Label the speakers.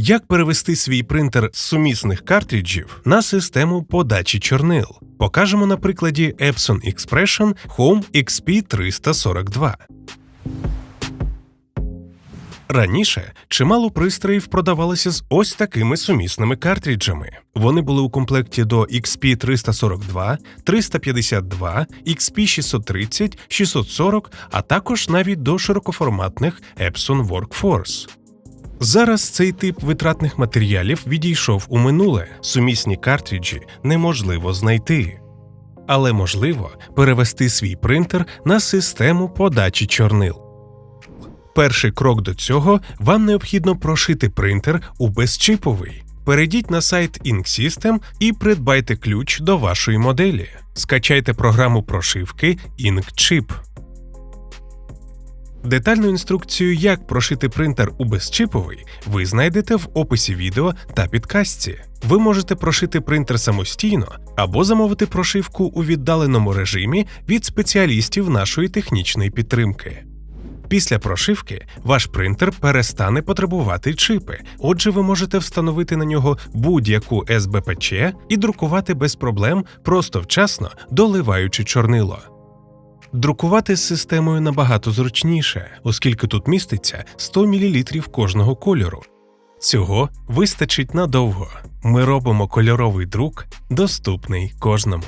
Speaker 1: Як перевести свій принтер з сумісних картриджів на систему подачі чорнил? Покажемо на прикладі Epson Expression Home XP342. Раніше чимало пристроїв продавалося з ось такими сумісними картриджами. Вони були у комплекті до XP342, 352, XP630, 640, а також навіть до широкоформатних Epson Workforce. Зараз цей тип витратних матеріалів відійшов у минуле. Сумісні картриджі неможливо знайти. Але можливо перевести свій принтер на систему подачі чорнил. Перший крок до цього вам необхідно прошити принтер у безчиповий. Перейдіть на сайт Ink System і придбайте ключ до вашої моделі. Скачайте програму прошивки InkChip. Детальну інструкцію, як прошити принтер у безчиповий, ви знайдете в описі відео та підкастці. Ви можете прошити принтер самостійно або замовити прошивку у віддаленому режимі від спеціалістів нашої технічної підтримки. Після прошивки ваш принтер перестане потребувати чипи, отже, ви можете встановити на нього будь-яку СБПЧ і друкувати без проблем, просто вчасно доливаючи чорнило. Друкувати з системою набагато зручніше, оскільки тут міститься 100 мл кожного кольору. Цього вистачить надовго. Ми робимо кольоровий друк доступний кожному.